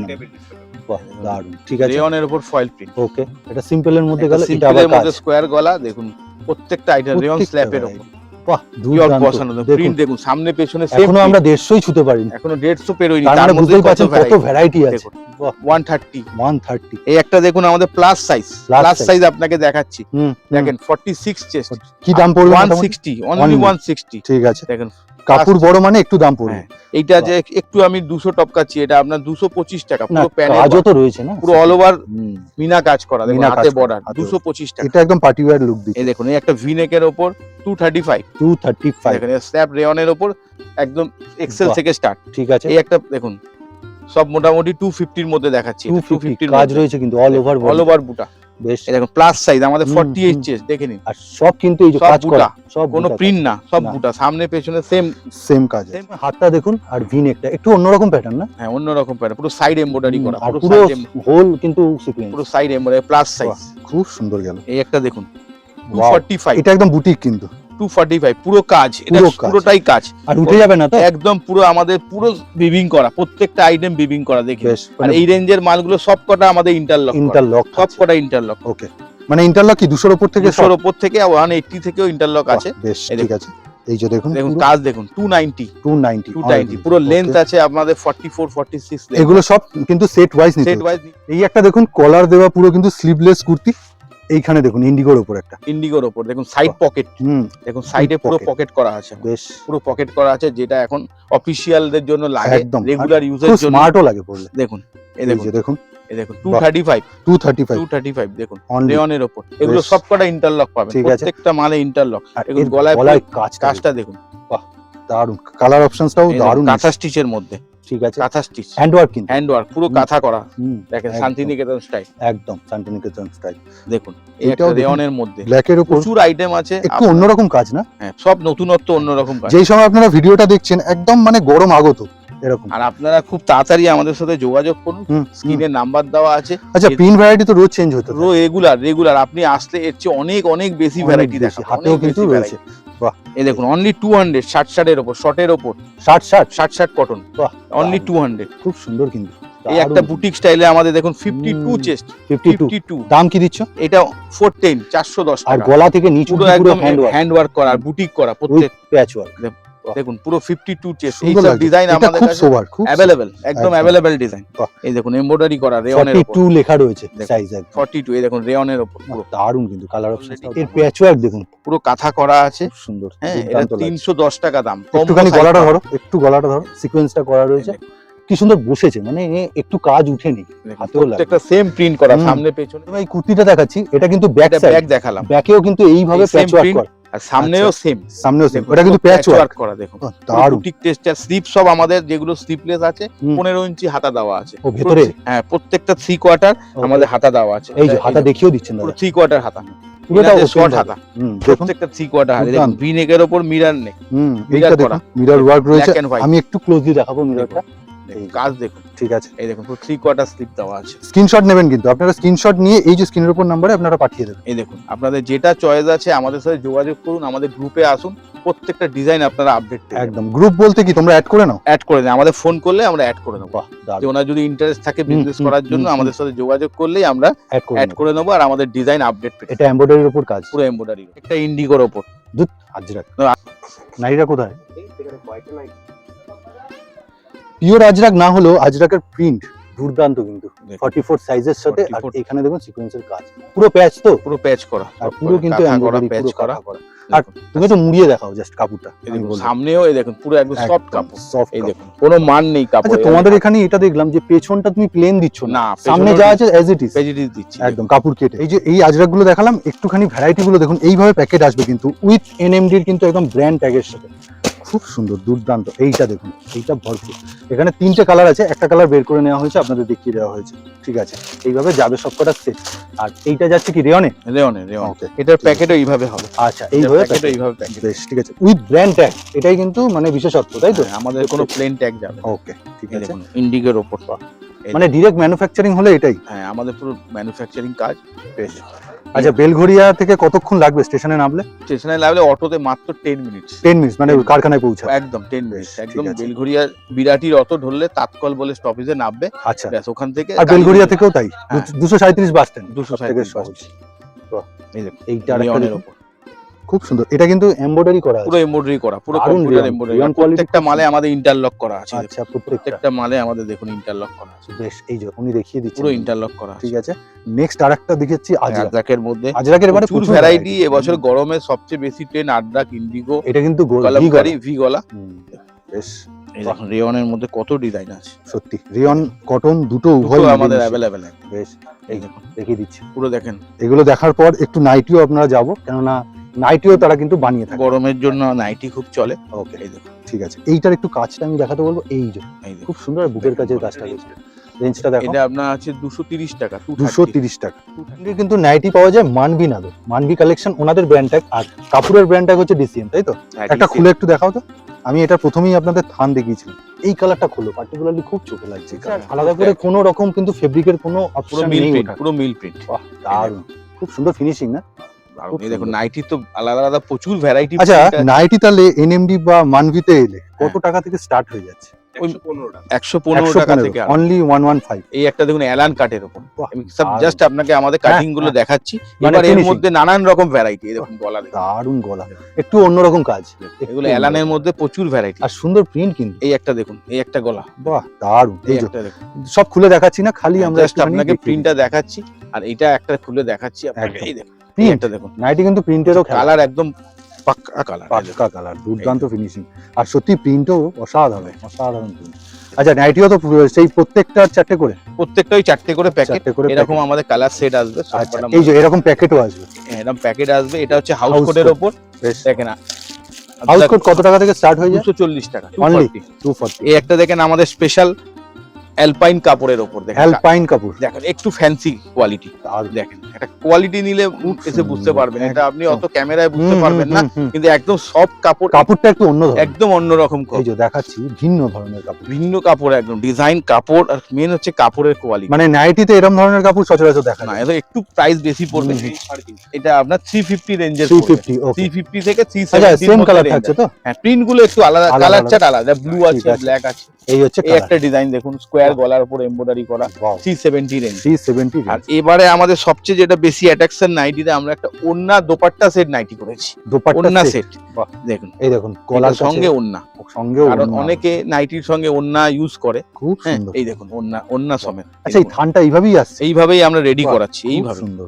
দারুণ ঠিক আছে। রেয়নের উপর ফয়েল প্রিন্ট ওকে এটা সিম্পলের মধ্যে গেল এটা আবার স্কোয়ার গলা দেখুন প্রত্যেকটা আইটেম রেয়ন স্ল্যাপের উপর। বাহ ইয়র্ক বসানো প্রিন্ট দেখুন সামনে পেছনে এখনও আমরা দেড়শোই ছুতে পারিনি। এখনও 150 পেরোয়নি তার তার মধ্যে বুঝতেই কত ভ্যারাইটি ভ্যারাইটি আছে। দেখুন বাহ। 130 ওয়ান থার্টি এই একটা দেখুন আমাদের প্লাস সাইজ প্লাস সাইজ আপনাকে দেখাচ্ছি। হুম দেখেন 46 চেস্ট কি দাম পড়বে মোটামুটি? 160 অনলি Only। 160 ঠিক আছে। দেখেন কাপড় বড় মানে একটু দাম পড়বে। হ্যাঁ, এইটা যে একটু আমি 200 টপকাচ্ছি এটা আপনার 225 টাকা পুরো প্যানেল তো রয়েছে না? পুরো অল ওভার মিনা কাজ করা দেখুন হাতে বর্ডার হাতে 225 টাকা। এটা একদম পার্টি ওয়্যার লুক দিচ্ছে। এই দেখুন এই একটা ভি নেকের ওপর 235 টু থার্টি ফাইভ দেখেন স্ল্যাব রেয়নের ওপর একদম এক্সেল থেকে স্টার্ট ঠিক আছে। এই একটা দেখুন সব মোটামুটি টু ফিফটির মধ্যে দেখাচ্ছি। টু ফিফটি কাজ রয়েছে কিন্তু অল ওভার অল ওভার বুটা। বেশ। দেখুন প্লাস সাইজ আমাদের হুম, 48 চেস্ট দেখে নিন। আর সব কিন্তু এই যে কাজ করা সব কোনো প্রিন্ট না সব বুটা সামনে পেছনে সেম সেম কাজ। হাতটা দেখুন আর ভি নেকটা একটু অন্যরকম প্যাটার্ন না? হ্যাঁ অন্যরকম প্যাটার্ন পুরো সাইড এমব্রয়ডারি করা পুরো হোল কিন্তু সিকোয়েন্স পুরো সাইড এমব্রয়ডারি প্লাস সাইজ খুব সুন্দর গেল। এই একটা দেখুন Wow, 245 এটা একদম বুটিক কিন্তু। 245 পুরো কাজ এটা পুরো কাজ। পুরোটাই কাজ। আর উঠে যাবে না তো? একদম পুরো আমাদের পুরো বিবিং করা প্রত্যেকটা আইটেম বিবিং করা দেখি আর এই রেঞ্জের মালগুলো সব কটা আমাদের ইন্টারলক ইন্টারলক সব কটা ইন্টারলক ওকে মানে ইন্টারলক কি দুশোর উপর থেকে দুশোর ওপর থেকে ওয়ান এইটটি থেকেও ইন্টারলক আছে। বেশ ঠিক আছে। এই যে দেখুন দেখুন কাজ দেখুন two ninety two ninety two ninety পুরো লেন্থ আছে আমাদের ফর্টি ফোর ফর্টি সিক্স এগুলো সব কিন্তু সেট ওয়াইজ নিতে সেট। ওয়াইজ এই একটা দেখুন কলার দেওয়া পুরো কিন্তু স্লিভলেস কুর্তি। এইখানে দেখুন ইন্ডিগোর উপর একটা। ইন্ডিগোর উপর দেখুন সাইড পকেট হুম দেখুন সাইডে পুরো পকেট করা আছে বেশ। পুরো পকেট করা আছে যেটা এখন অফিসিয়ালদের জন্য লাগে একদম। রেগুলার ইউজের জন্য। স্মার্টও লাগে পড়লে দেখুন এই দেখুন দেখুন। এই দেখুন two thirty five two thirty five two thirty five দেখুন অনলি রেয়নের ওপর এগুলো বেশ। সব কটা ইন্টারলক পাবেন। প্রত্যেকটা মালে ইন্টারলক আর এগুলো গলায় গলায় কাজটা দেখুন। দারুণ কালার অপশনসটাও দারুণ কাঁথা স্টিচের মধ্যে। ঠিক আছে? কাঁথা স্টিচ হ্যান্ড ওয়ার্ক কিন্তু। হ্যান্ড ওয়ার্ক পুরো কাঁথা করা। দেখেন শান্তিনিকেতন স্টাইল একদম শান্তিনিকেতন স্টাইল দেখুন এটাও রেয়নের মধ্যে। ব্ল্যাকের উপর। প্রচুর আইটেম আছে। একটু অন্যরকম কাজ না? হ্যাঁ সব নতুনত্ব অন্যরকম কাজ। যেই সময় আপনারা ভিডিওটা দেখছেন একদম মানে গরম আগত। এরকম। আর আপনারা খুব তাড়াতাড়ি আমাদের সাথে যোগাযোগ করুন। স্ক্রিনে নাম্বার দেওয়া আছে। আচ্ছা প্রিন্ট ভ্যারাইটি তো রোজ চেঞ্জ হতে রো রেগুলার রেগুলার আপনি আসলে এর চেয়ে অনেক অনেক বেশি ভ্যারাইটি হাতেও কিন্তু রয়েছে। এই দেখুন অনলি টু হান্ড্রেড ষাট ষাটের ওপর শর্টের ওপর। ষাট ষাট ষাট ষাট কটন বাহ, অনলি টু হান্ড্রেড খুব সুন্দর কিন্তু। এই একটা বুটিক স্টাইলে আমাদের দেখুন ফিফটি টু হুম, chest fifty two fifty two দাম কি দিচ্ছ? এটা ফোর টেন চারশো দশ আর গলা থেকে নিচু পুরো একদম হ্যান্ড ওয়ার্ক করা বুটিক করা প্রত্যেক প্যাচ ওয়ার্ক দেখুন পুরো ফিফটি টু চেস্ট এই সুন্দর সব ডিজাইন আমাদের কাছে সোবার খুব অ্যাভেলেবেল একদম। অ্যাভেলেবেল ডিজাইন এই দেখুন এমব্রয়ডারি করা রেয়নের ওপর। টু লেখা রয়েছে সাইজ একদম। ফর্টি টু এই দেখুন রেয়নের ওপর পুরো। দারুণ কিন্তু কালার অপশন এর দেখুন। পুরো কাঁথা করা আছে। সুন্দর হ্যাঁ এটা দুর্দান্ত লাগছে। তিনশো দশ টাকা দাম একটুখানি গলাটা ধরো একটু গলাটা ধরো সিকোয়েন্সটা করা রয়েছে। কি সুন্দর বসেছে মানে একটু কাজ উঠেনি হাতেও লাগে। প্রত্যেকটা সেম প্রিন্ট করা সামনে পেছনে। এই কুর্তিটা দেখাচ্ছি এটা কিন্তু ব্যাক ব্যাগ দেখালাম। ব্যাকেও কিন্তু এইভাবে এই প্যাচ ওয়ার্ক করা। আর সামনেও সেম সামনেও same। ওটা কিন্তু প্যাচ ওয়ার্ক করা দেখুন। দারুণ। স্লিপ সব আমাদের যেগুলো স্লিপলেস আছে হুম। পনেরো ইঞ্চি হাতা দেওয়া আছে। ও ভেতরে? হ্যাঁ প্রত্যেকটা থ্রি কোয়ার্টার আমাদের হাতা দেওয়া আছে। এই যে হাতা দেখিয়েও দিচ্ছেন দাদা। থ্রি কোয়ার্টার হাতা। হাতা। হুম প্রত্যেকটা থ্রি কোয়ার্টার হাতা। দেখুন ভি নেকের ওপর মিরার নেক হুম এইটা দেখুন মিরর ওয়ার্ক রয়েছে। আমি একটু ক্লোজলি দেখাবো মিররটা কাজ দেখুন ঠিক আছে? এই দেখুন পুরো থ্রি কোয়ার্টার স্লিপ দেওয়া আছে। স্ক্রিনশট নেবেন কিন্তু আপনারা স্ক্রিনশট নিয়ে এই যে স্ক্রিনের উপর নাম্বারে আপনারা পাঠিয়ে দেবেন। এই দেখুন আপনাদের যেটা চয়েস আছে আমাদের সাথে যোগাযোগ করুন আমাদের গ্রুপে আসুন প্রত্যেকটা ডিজাইন আপনারা আপডেট একদম। গ্রুপ বলতে কি তোমরা অ্যাড করে নাও? অ্যাড করে দেন আমাদের ফোন করলে আমরা অ্যাড করে দেবো বাহ যে ওনার যদি ইন্টারেস্ট থাকে বিজনেস করার জন্য আমাদের সাথে যোগাযোগ করলেই আমরা অ্যাড করে নাও। নেব। আর আমাদের ডিজাইন আপডেট এটা এমব্রয়ডারির উপর কাজ। পুরো এমব্রয়ডারি একটা ইন্ডিগোর ওপর। আজরাক। না, নাইরা কোথায়? পিওর আজরাক না হলেও আজরাকের প্রিন্ট দুর্দান্ত কিন্তু। ফর্টি ফোর সাইজের সাথে আর এখানে দেখুন সিকোয়েন্সের কাজ। পুরো প্যাচ তো? পুরো প্যাচ করা। আর পুরো কিন্তু প্যাচ করা আর তুমি তো মুড়িয়ে দেখাও জাস্ট কাপড়টা। সামনেও এই দেখুন পুরো একদম সফট কাপড়। সফট এই দেখুন কোনো মান নেই কাপড়। আচ্ছা তোমাদের এখানে এটা দেখলাম যে পেছনটা তুমি প্লেন দিচ্ছ না। সামনে যা আছে এজ ইট ইজ ভেজিটিভ দিচ্ছি। একদম কাপড় কেটে। এই যে এই আজরাকগুলো দেখালাম একটুখানি ভ্যারাইটি গুলো দেখুন এইভাবে প্যাকেট আসবে কিন্তু উইথ এনএমডির কিন্তু একদম ব্র্যান্ড ট্যাগের সাথে। খুব সুন্দর দুর্দান্ত। এইটা দেখুন এইটা ভরপুর। এখানে তিনটে কালার আছে একটা কালার বের করে নেওয়া হয়েছে আপনাদের দেখিয়ে দেওয়া হয়েছে। ঠিক আছে? এইভাবে যাবে সবকটা সেট আর এইটা যাচ্ছে কি রেওনে রেওনে ওকে এটার প্যাকেটও এইভাবে হবে। আচ্ছা এইভাবে packet। এইভাবে প্যাকেট বেশ ঠিক আছে। উইথ ব্র্যান্ড ট্যাগ এটাই কিন্তু মানে বিশেষত্ব তাই তো? আমাদের কোনো প্লেন ট্যাগ যাবে ওকে ঠিক আছে। ইন্ডিগোর ওপর মানে ডিরেক্ট ম্যানুফ্যাকচারিং হলে এটাই? হ্যাঁ আমাদের পুরো ম্যানুফ্যাকচারিং কাজ। বেশ। আচ্ছা বেলঘড়িয়া থেকে কতক্ষণ লাগবে স্টেশনে নামলে? স্টেশনে নামলে অটোতে মাত্র টেন মিনিট টেন মিনিট মানে কারখানায় পৌঁছা একদম টেন মিনিট একদম বেলঘড়িয়া বিরাটির অটো ধরলে তাৎকল বলে স্টপেজে নামবে। আচ্ছা। ব্যাস ওখান থেকে আর বেলঘড়িয়া থেকেও তাই? হ্যাঁ। দুশো সাঁত্রিশ বাস স্ট্যান্ড দুশো সাঁত্রিশ বাস এইটা খুব সুন্দর। এটা কিন্তু এমব্রয়ডারি করা পুরো এমব্রয়ডারি করা পুরো কম্পিউটার এমব্রয়ডারি প্রত্যেকটা মালে আমাদের ইন্টারলক করা আছে। আচ্ছা প্রত্যেকটা। মালে আমাদের দেখুন ইন্টারলক করা আছে। বেশ এই যে উনি দেখিয়ে দিচ্ছেন। পুরো ইন্টারলক করা আছে। ঠিক আছে। নেক্সট আরেকটা দেখেছি আজরাক আজরাকের মধ্যে আজরাকের প্রচুর প্রচুর ভ্যারাইটি এবছর গরমে সবচেয়ে বেশি ট্রেন আড্রাক ইন্ডিগো এটা কিন্তু গোল ভি গলা। ভি গলা। বেশ। এই দেখুন রেওনের মধ্যে কত ডিজাইন আছে। সত্যি রিয়ন কটন দুটো উভয় আমাদের। অ্যাভেলেবেল বেশ এই এই দেখুন। দেখিয়ে দিচ্ছি। পুরো দেখেন। এগুলো দেখার পর একটু নাইটিও আপনারা যাব। কেননা নাইটিও তারা কিন্তু বানিয়ে থাকে। গরমের জন্য নাইটি খুব চলে। ওকে এই দেখুন। ঠিক আছে। এইটার একটু কাজটা আমি দেখাতে বলব। এই যে খুব সুন্দর বুকের কাছে কাজটা রয়েছে। রেঞ্জটা দেখো। এটা আপনার আছে দুশো তিরিশ টাকা দুশো তিরিশ টাকা। কিন্তু নাইটি পাওয়া যায় মানভি নামে মানভি কালেকশন ওনাদের ব্র্যান্ড ট্যাগ আর ব্র্যান্ড ট্যাগ হচ্ছে ডিসিএম তাই তো? একটা খুলে একটু দেখাও তো। আমি এটা প্রথমেই আপনাদের থান দেখিয়েছিলাম। এই কালারটা খুলো পার্টিকুলারলি খুব চোখে লাগছে এই আলাদা করে কোনো রকম কিন্তু ফেব্রিকের কোনো পুরো মিল প্রিন্ট পুরো মিল প্রিন্ট দারুণ। খুব সুন্দর ফিনিশিং না? খুব এই দেখুন সুন্দর। নাইটি তো আলাদা আলাদা প্রচুর ভ্যারাইটি আচ্ছা নাইটি তাহলে এনএমডি বা মানভিতে এলে কত টাকা থেকে স্টার্ট হয়ে যাচ্ছে? একশো পনেরো টাকা থেকে অনলি ওয়ান ওয়ান ফাইভ এই একটা দেখুন অ্যালান কাটের ওপর সব জাস্ট আপনাকে আমাদের কাটিংগুলো হ্যাঁ। দেখাচ্ছি। মানে এবার এর মধ্যে নানান রকম ভ্যারাইটি দেখুন গলা। একটু অন্যরকম কাজ। এগুলো অ্যালানের মধ্যে প্রচুর ভ্যারাইটি আর সুন্দর প্রিন্ট কিন্তু। এই একটা দেখুন এই একটা গলা। বাহ দারুণ। এই এই একটা দেখুন। সব খুলে দেখাচ্ছি না খালি আমরা জাস্ট আপনাকে প্রিন্টটা দেখাচ্ছি। আর এটা একটা খুলে দেখাচ্ছি আপনাকে। এই দেখুন। এই প্রিন্ট দেখুন। নাইটি কিন্তু প্রিন্টেরও কালার একদম পাক্কা কালার পাক্কা কালার দুর্দান্ত ফিনিশিং আর সত্যি প্রিন্টও অসাধারণ অসাধারণ প্রিন্ট আচ্ছা নাইটিও তো সেই প্রত্যেকটার চারটে করে? প্রত্যেকটা ওই চারটে করে প্যাকেট করে এরকম আমাদের কালার সেট আসবে আচ্ছা এই যে এরকম প্যাকেটও আসবে। হ্যাঁ, এরকম প্যাকেট আসবে এটা হচ্ছে হাউস কোডের। ওপর। দেখেন হাউস কোড কত টাকা থেকে স্টার্ট হয়ে যায়? দুশো চল্লিশ টাকা Only? 240 এই একটা দেখেন আমাদের স্পেশাল অ্যালপাইন কাপড়ের ওপর দেখেন অ্যালপাইন কাপড়। দেখেন একটু ফ্যান্সি কোয়ালিটি আর দেখেন একটা কোয়ালিটি নিলে খুব এসে বুঝতে পারবেন এটা আপনি অত ক্যামেরায় বুঝতে পারবেন না। কিন্তু একদম সফট কাপড় কাপড়টা একটু অন্য ধরনের একদম অন্যরকম এই যে দেখাচ্ছি ভিন্ন ধরনের কাপড়। ভিন্ন কাপড় একদম ডিজাইন কাপড় আর মেন হচ্ছে কাপড়ের কোয়ালিটি মানে নাইটিতে এরকম ধরনের কাপড় সচরাচর দেখা না এটা একটু প্রাইস বেশি পড়বে এটা আপনার থ্রি ফিফটি রেঞ্জের three fifty okay three fifty থেকে থ্রি আচ্ছা সেম কালার থাকছে তো? হ্যাঁ প্রিন্টগুলো একটু আলাদা কালার আলাদা। চাট আলাদা ব্লু আছে। ব্ল্যাক আছে। এই হচ্ছে একটা ডিজাইন দেখুন স্কোয়ার গলার উপর এমব্রয়ডারি করা three seventy range three seventy আর এবারে আমাদের সবচেয়ে যেটা বেশি অ্যাট্রাকশন নাইটিতে আমরা একটা ওন্না দোপাট্টা সেট নাইটি করেছি। দোপাট্টা সেট দেখুন। এই দেখুন গলার সঙ্গে সঙ্গে ওন্না। কারণ অনেকে নাইটির সঙ্গে ওন্না ইউজ করে। খুব হ্যাঁ সুন্দর। এই দেখুন ওন্না ওন্না সমেত। আচ্ছা এই থানটা এইভাবেই আসছে? এইভাবেই আমরা রেডি করাচ্ছি এইভাবে। সুন্দর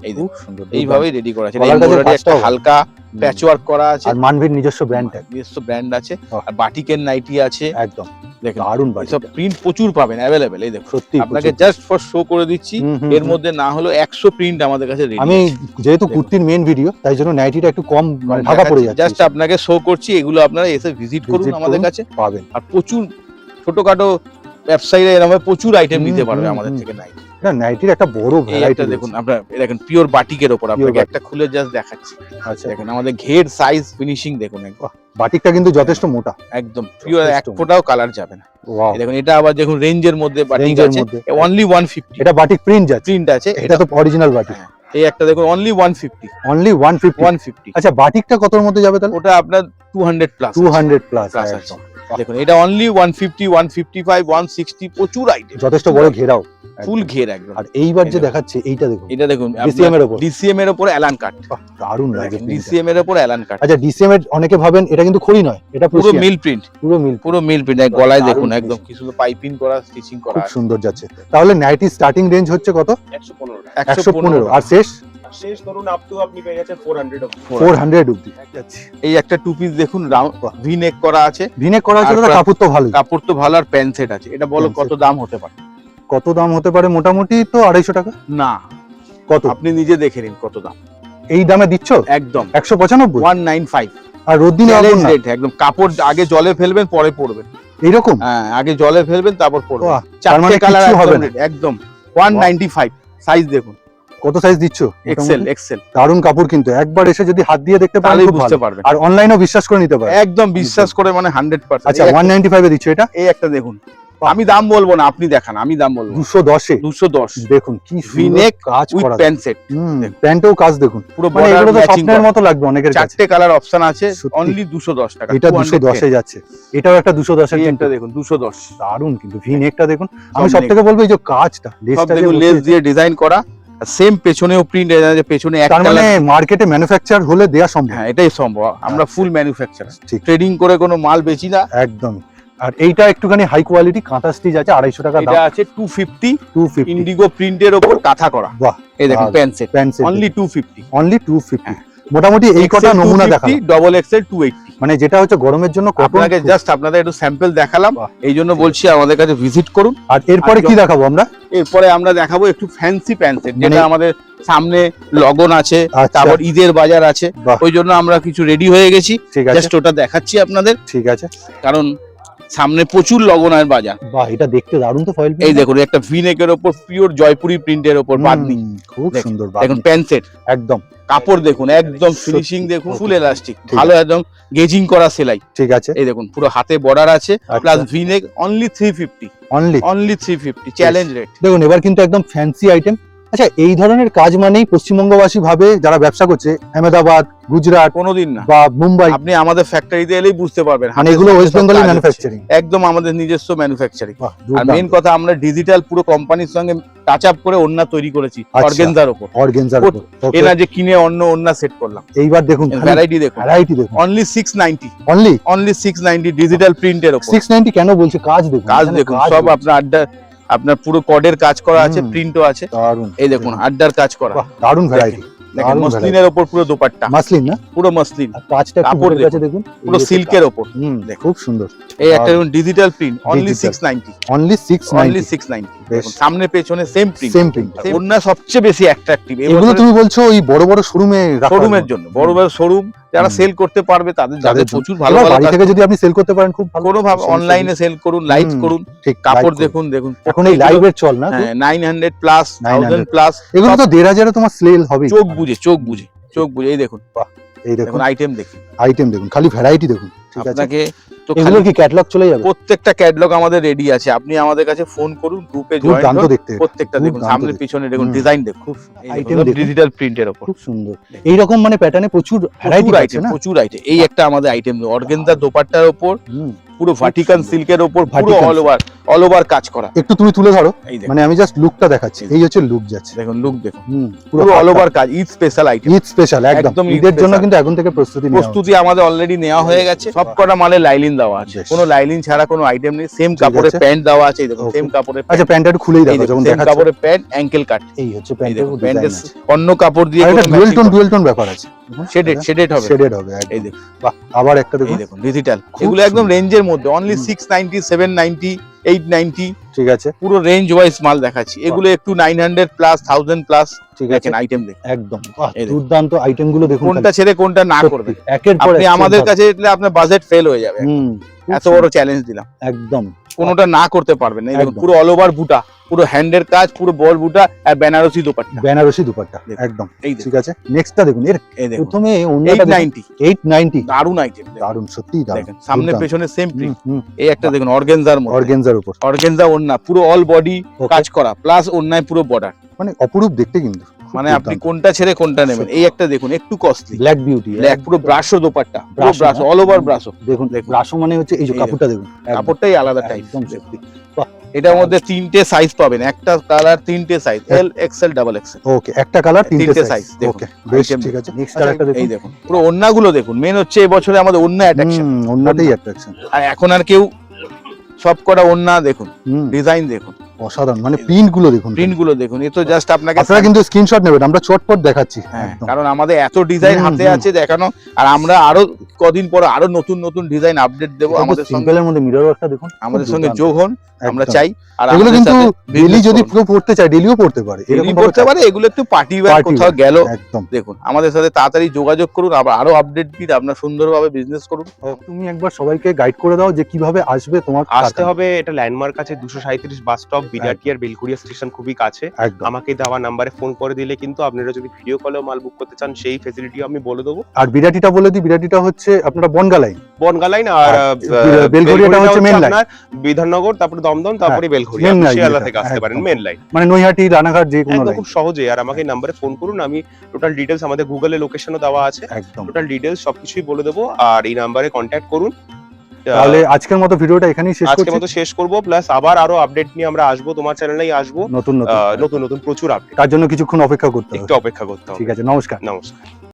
এইভাবেই রেডি করা আছে গলার কাছে এমব্রয়ডারি একটা হালকা। প্যাচ ওয়ার্ক করা আছে। আর মানভীর নিজস্ব ব্র্যান্ড নিজস্ব ব্র্যান্ড আছে। আর বাটিকের নাইটি আছে। একদম। দেখেন বাটিকটা প্রিন্ট প্রচুর পাবেন অ্যাভেলেবেল এই দেখুন। সত্যি আপনাকে জাস্ট ফর শো করে দিচ্ছি। এর মধ্যে না হলো একশো প্রিন্ট আমাদের কাছে রেডি আমি যেহেতু কুর্তির মেন ভিডিও তাই জন্য নাইটিটা একটু কম মানে ঢাকা পড়ে যাচ্ছে। জাস্ট আপনাকে শো করছি এগুলো আপনারা এসে ভিজিট করুন আমাদের কাছে। পাবেন। আর প্রচুর ছোটখাটো ব্যবসায়ীরা এরকম প্রচুর আইটেম নিতে পারবে আমাদের। থেকে নাই না নাইটির একটা বড় ভ্যারাইটি দেখুন আপনার দেখেন পিওর বাটিকের ওপর আপনাকে একটা খুলে জাস্ট দেখাচ্ছি। আচ্ছা। দেখেন আমাদের ঘের সাইজ ফিনিশিং দেখুন একদম। বাটিকটা কিন্তু যথেষ্ট মোটা। একদম পিওর এক। ফোটাও কালার যাবে না। দেখুন এটা আবার দেখুন রেঞ্জের মধ্যে বাটিক আছে। অনলি ওয়ান ফিফটি এটা বাটিক প্রিন্ট যাচ্ছে প্রিন্ট আছে এটা তো অরিজিনাল বাটিক হ্যাঁ, এই একটা দেখুন only one fifty only one fifty one fifty আচ্ছা বাটিকটা কতর মধ্যে যাবে তাহলে? ওটা আপনার two hundred plus two hundred plus Plus আছে। দেখুন এটা only one fifty one fifty five one sixty প্রচুর আইটেম যথেষ্ট বড় ঘেরাও। ফুল ঘের একদম। আর এইবার যে এই দেখাচ্ছে এইটা দেখুন। এটা দেখুন DCM এর ওপর। ডিসিএম এর উপর অ্যালান কাট। দারুণ লাগে ডিসিএম এর উপর অ্যালান কাট। আচ্ছা ডিসিএম এর অনেকে ভাবেন এটা কিন্তু খড়ি নয় এটা পুরো মিল প্রিন্ট পুরো মিল পুরো মিল প্রিন্ট গলায় দেখুন একদম। কি শুধু পাইপিং করা স্টিচিং করা খুব সুন্দর যাচ্ছে। তাহলে নাইটি স্টার্টিং রেঞ্জ হচ্ছে কত? একশো পনেরো। একশো পনেরো। আর শেষ? শেষ ধরুন আপ টু আপনি পেয়ে ফোর হান্ড্রেড অব্দি এই একটা টু পিস দেখুন রাউন্ড ভি নেক করা আছে। ভিনে করা আছে কাপড় তো ভালোই। কাপড় তো ভালো আর প্যান্ট সেট আছে। এটা বলো কত দাম হতে পারে? কত দাম হতে পারে মোটামুটি তো আড়াইশো টাকা? না। কত? আপনি নিজে দেখে নিন কত দাম। এই দামে দিচ্ছ? একদম। একশো পঁচানব্বই? ওয়ান নাইন ফাইভ আর রোদ্দিনে একদম। কাপড় আগে জলে ফেলবেন পরে পড়বেন এইরকম? হ্যাঁ আগে জলে ফেলবেন তারপর পড়বেন বাহ, মানে চারটে কালার হবে একদম। ওয়ান নাইনটি ফাইভ সাইজ দেখুন। কত সাইজ দিচ্ছ? এক্সেল এক্সেল দারুণ কাপড় কিন্তু। একবার এসে যদি হাত দিয়ে দেখতে পারেন খুব বুঝতে পারবেন। আর অনলাইনেও বিশ্বাস করে নিতে পারে একদম বিশ্বাস করে মানে হান্ড্রেড পার্সেন্ট আচ্ছা ওয়ান নাইনটি ফাইভে দিচ্ছ এটা? এই একটা দেখুন। আমি দাম বলব না আপনি দেখান আমি দাম বলব। দুশো দশে? দুশো দশ। দেখুন কি V-neck কাজ উইথ প্যান্ট সেট প্যান্টেও কাজ দেখুন। পুরো মানে বর্ডার এগুলো তো স্বপ্নের মতো লাগবে অনেকের কাছে। চারটে কালার অপশন আছে অনলি দুশো দশ টাকা এটা দুশো দশে যাচ্ছে। এটাও একটা দুশো দশের একটা দেখুন দুশো দশ। দারুণ কিন্তু ভি নেকটা দেখুন। আমি সব থেকে বলব এই যে কাজটা লেস দিয়ে ডিজাইন করা। সেম পেছনেও প্রিন্ট আছে পেছনে এক মানে মার্কেটে ম্যানুফ্যাকচার হলে দেয়া সম্ভব। হ্যাঁ এটাই সম্ভব। আমরা ফুল ম্যানুফ্যাকচার ঠিক। ট্রেডিং করে কোনো মাল বেচি না। একদম আর এইটা একটুখানি হাই কোয়ালিটি কাঁথা স্টিচ আছে আড়াইশো টাকা এটা আছে two fifty two fifty indigo প্রিন্টের ওপর কাঁথা করা। বাহ এই দেখুন। Pant set pant only two fifty only two fifty. মোটামুটি এই কটা নমুনা দেখা ডবল এক্সেল টু এইটটি মানে যেটা হচ্ছে গরমের জন্য আপনাকে জাস্ট আপনাদের একটু স্যাম্পল দেখালাম। এই জন্য বলছি আমাদের কাছে ভিজিট করুন। আর এরপরে কি দেখাবো আমরা? এরপরে আমরা দেখাবো একটু ফ্যান্সি প্যান্টসেট যেটা মানে- আমাদের সামনে লগন আছে আচ্ছা। তারপর ঈদের বাজার আছে। ওই জন্য আমরা কিছু রেডি হয়ে গেছি। জাস্ট ওটা দেখাচ্ছি আপনাদের। ঠিক আছে। কারণ সামনে প্রচুর লগনের বাজার। বাহ এটা দেখতে দারুণ তো ফয়েল এই দেখুন একটা ভিনেকের ওপর পিওর জয়পুরি প্রিন্টের ওপর বাদনি খুব সুন্দর দেখুন প্যান্ট সেট একদম। কাপড় দেখুন একদম ফিনিশিং দেখুন ফুল এলাস্টিক ভালো একদম গেজিং করা সেলাই। ঠিক আছে। এই দেখুন পুরো হাতে বর্ডার আছে। Plus V neck only three fifty only only three fifty challenge rate দেখুন এবার কিন্তু একদম ফ্যান্সি আইটেম আচ্ছা এই ধরনের কাজ মানেই পশ্চিমবঙ্গবাসী ভাবে যারা ব্যবসা করছে আহমেদাবাদ গুজরাট কোনোদিন না। বা মুম্বাই আপনি আমাদের ফ্যাক্টরিতে এলেই বুঝতে পারবেন মানে এগুলো ওয়েস্ট বেঙ্গলি ম্যানুফ্যাকচারিং একদম আমাদের নিজস্ব ম্যানুফ্যাকচারিং আর মেন কথা আমরা ডিজিটাল পুরো কোম্পানির সঙ্গে টাচ আপ করে ওন্না তৈরি করেছি আচ্ছা। অর্গেনজার উপর। অর্গেনজার উপর। এ না যে কিনে অন্য ওন্না সেট করলাম। এইবার দেখুন ভ্যারাইটি দেখুন। ভ্যারাইটি দেখুন। Only six ninety only only six ninety digital প্রিন্টের সিক্স নাইনটি কেন বলছে? কাজ দেখুন। কাজ দেখুন সব। আপনার আড্ডা আপনার পুরো কডের কাজ করা আছে। প্রিন্টও আছে। দারুণ। এই দেখুন আড্ডার কাজ করা। দারুণ ভ্যারাইটি দেখেন মসলিনের ওপর পুরো দোপাট্টা। মাসলিন না? পুরো মসলিন। কাজটা কাপড় কাছে দেখুন। পুরো সিল্কের ওপর। হুম। খুব সুন্দর। এই একটা digital print only Digital। Six ninety only six only ninety six ninety বেশ। সামনে পেছনে সেম প্রিন্ট সেম প্রিন্ট অন্য সবচেয়ে বেশি অ্যাট্রাকটিভ এগুলো তুমি বলছো ওই বড় বড় শোরুমে শোরুমের জন্য। বড় বড় শোরুম যারা সেল করতে পারবে তাদের যাদের প্রচুর ভালো ভালো বাড়ি থেকে যদি আপনি সেল করতে পারেন খুব ভালো কোনো ভাবে অনলাইনে সেল করুন লাইভ করুন ঠিক কাপড় দেখুন দেখুন। এখন এই লাইভের চল না খুব? হ্যাঁ nine hundred plus 900 thousand plus এগুলো তো দেড় হাজারে তোমার সেল হবে চোখ বুঝে চোখ বুঝে চোখ বুঝে এই দেখুন। এই দেখুন। দেখুন আইটেম দেখুন। আইটেম দেখুন খালি ভ্যারাইটি দেখুন ঠিক আছে? আপনাকে তো এগুলো কি ক্যাটালগ চলে যাবে? প্রত্যেকটা ক্যাটলগ আমাদের রেডি আছে। আপনি আমাদের কাছে ফোন করুন গ্রুপে জয়েন দেখতে প্রত্যেকটা দেখুন সামনে পিছনে দেখুন ডিজাইন দেখুন। খুব আইটেম ডিজিটাল প্রিন্টের ওপর খুব সুন্দর। এইরকম মানে প্যাটার্নে প্রচুর ভ্যারাইটি আছে না? প্রচুর আইটেম এই একটা আমাদের আইটেম অর্গেনজা দোপাট্টার উপর। পুরো ভাটিকান। সিল্কের ওপর পুরো অল ওভার অল ওভার কাজ করা। একটু তুমি তুলে ধরো। মানে আমি জাস্ট লুকটা দেখাচ্ছি। এই হচ্ছে লুক যাচ্ছে। দেখুন লুক দেখুন। পুরো অল ওভার কাজ Eid special item Eid special একদম। একদম ঈদের জন্য কিন্তু এখন থেকে প্রস্তুতি প্রস্তুতি আমাদের অলরেডি নেওয়া হয়ে গেছে। সব কটা মালে লাইলিন দেওয়া আছে। কোনো লাইলিন ছাড়া কোনো আইটেম নেই সেম ঠিক কাপড়ের প্যান্ট দেওয়া আছে দেখুন সেম কাপড়ের আচ্ছা প্যান্টটা একটু খুলেই দেখো যখন সেম কাপড়ের প্যান্ট অ্যাঙ্কেল কাট এই হচ্ছে প্যান্টের অন্য কাপড় দিয়ে এটা ডুয়েল টোন ডুয়েল টোন ব্যাপার আছে। শেডেড শেডেড হবে। শেডেড হবে এই দেখুন। বাহ আবার একটা দেখুন। ডিজিটাল এগুলো একদম রেঞ্জের মধ্যে অনলি হুম। Six ninety seven ninety eight ninety ঠিক আছে। পুরো রেঞ্জ ওয়াইজ মাল দেখাচ্ছি। এগুলো একটু nine hundred plus thousand plus ঠিক আছে। আইটেম একদম। দুর্দান্ত আইটেমগুলো দেখুন কোনটা ছেড়ে কোনটা না করবে। একের পর আমাদের কাছে আপনার বাজেট ফেল হয়ে যাবে। হুম এত বড় চ্যালেঞ্জ দিলাম। একদম। কোনোটা না করতে পারবেন না। দেখুন পুরো অল ওভার বুটা পুরো হ্যান্ডের কাজ পুরো বল বুটা আর বেনারসি দুপাট্টা। বেনারসি দুপাট্টা একদম। এই ঠিক আছে? নেক্সটটা দেখুন এর প্রথমে এইট অন্যটা নাইনটি এইট নাইনটি দারুণ আইটেম দারুণ সত্যি দারুণ সামনে পেছনে সেম প্রিন্ট এই একটা দেখুন অর্গেনজার মধ্যে। অর্গেনজার উপর। অর্গেনজা ওন্না পুরো অল বডি. কাজ করা প্লাস অন্যায় পুরো বর্ডার মানে অপরূপ দেখতে কিন্তু। মানে আপনি কোনটা ছেড়ে কোনটা নেবেন? এই একটা দেখুন একটু কস্টলি ব্ল্যাক বিউটি ব্ল্যাক পুরো ব্রাশো দোপাট্টা পুরো ব্রাশ? অল ওভার ব্রাশো দেখুন দেখুন। ব্রাশো মানে হচ্ছে এই যে কাপড়টা দেখুন। কাপড়টাই আলাদা টাইপ এটার মধ্যে তিনটে সাইজ পাবেন একটা কালার তিনটে size L XL double XL okay একটা কালার তিনটে সাইজ ওকে বেশ ঠিক আছে। নেক্সট আচ্ছা, কালারটা এই দেখুন দেখুন পুরো ওন্নাগুলো দেখুন। মেন হচ্ছে এই বছরে আমাদের ওন্না অ্যাট্রাকশন অন্যটাই অ্যাট্রাকশন আর এখন আর কেউ সব কটা ওন্না দেখুন ডিজাইন দেখুন। অসাধারণ। মানে প্রিন্টগুলো দেখুন প্রিন্ট। গুলো দেখুন। এ তো জাস্ট আপনাকে আপনারা কিন্তু স্ক্রিনশট নেবেন আমরা চটপট দেখাচ্ছি। হ্যাঁ কারণ আমাদের এত ডিজাইন হাতে আছে দেখানো আর আমরা আরও কদিন পরে আরও নতুন নতুন ডিজাইন আপডেট দেবো আমাদের সিম্পলের মধ্যে মিরর ওয়ার্কটা দেখুন আমাদের সঙ্গে যোগ হন আমরা চাই আর এগুলো কিন্তু ডেলি যদি। কেউ পড়তে চায় ডেলিও পড়তে পারে এরকম পড়তে পারে এগুলো একটু পার্টি ওয়্যার কোথাও গেল। একদম। দেখুন আমাদের সাথে তাড়াতাড়ি যোগাযোগ করুন আবার আরও আপডেট দিন আপনার সুন্দরভাবে বিজনেস করুন। তুমি একবার সবাইকে গাইড করে দাও যে কীভাবে আসবে তোমার আসতে হবে এটা ল্যান্ডমার্ক আছে দুশো সাঁত্রিশ বাস স্টপ বিরাটি আর বেলকুড়িয়া স্টেশন খুবই কাছে। আমাকে দেওয়া নাম্বারে ফোন করে দিলে কিন্তু আপনারা যদি ভিডিও কলেও মাল বুক করতে চান সেই ফেসিলিটি আমি বলে দেবো। আর বিরাটিটা বলে দিই বিরাটিটা হচ্ছে আপনারা বনগা লাইন বনগা লাইন আর আর আহ, বেল- বেলঘড়িয়াটা হচ্ছে line। আপনার বিধাননগর তারপরে দমদম তারপরে line শিয়ালদা থেকে আসতে পারেন মেন লাইন মানে নৈহাটি রানাঘাট যে কোনো খুব সহজে। আর আমাকে নাম্বারে ফোন করুন আমি টোটাল ডিটেলস আমাদের গুগলে লোকেশনও দেওয়া আছে। টোটাল ডিটেলস সবকিছুই বলে দেবো আর এই নাম্বারে কন্ট্যাক্ট করুন। তাহলে আজকের মতো ভিডিওটা এখানেই শেষ আজকের মতো শেষ করব প্লাস আবার আরও আপডেট নিয়ে আমরা আসব তোমার চ্যানেলেই আসব। নতুন নতুন। নতুন নতুন প্রচুর আপডেট তার জন্য কিছুক্ষণ অপেক্ষা করতে হবে। একটু অপেক্ষা করতে হবে। ঠিক আছে নমস্কার। নমস্কার।